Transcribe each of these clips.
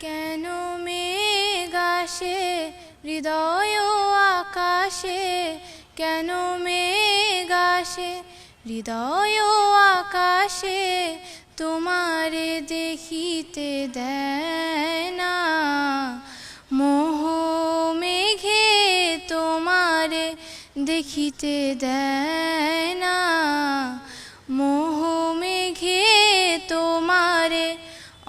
কেন মেঘ আসে? হৃদয় আকাশে কেন মেঘ আসে? হৃদয় আকাশে তোমারে দেখিতে দেয় না। মোহ মেঘে তোমারে দেখিতে দেয় না।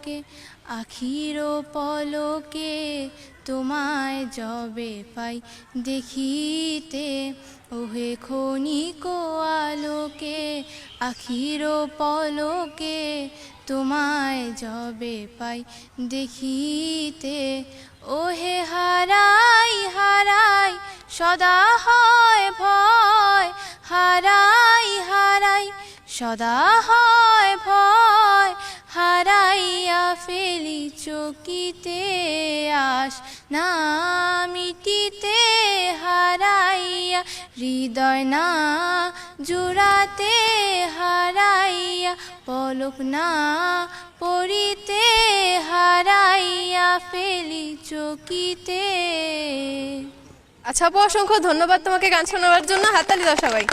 আলোকে আখির পলকে তোমায় যবে পাই। দেখিতে ওহে ক্ষণিক আলোকে আখির পলকে তোমায় যবে পাই। দেখিতে ওহে হারাই হারাই, সদা হয় ভয়, হারাই হারাই, সদা হয় ভয় হারাইয়া ফেলি চকিতে আস না মিটিতে হারাইয়া, হৃদয় না জুড়াতে হারাইয়া, পলক না পড়িতে হারাইয়া, ফেলি চকিতে। আচ্ছা আপু, অসংখ্য ধন্যবাদ তোমাকে গান শোনাবার জন্য। হাততালি দাও সবাই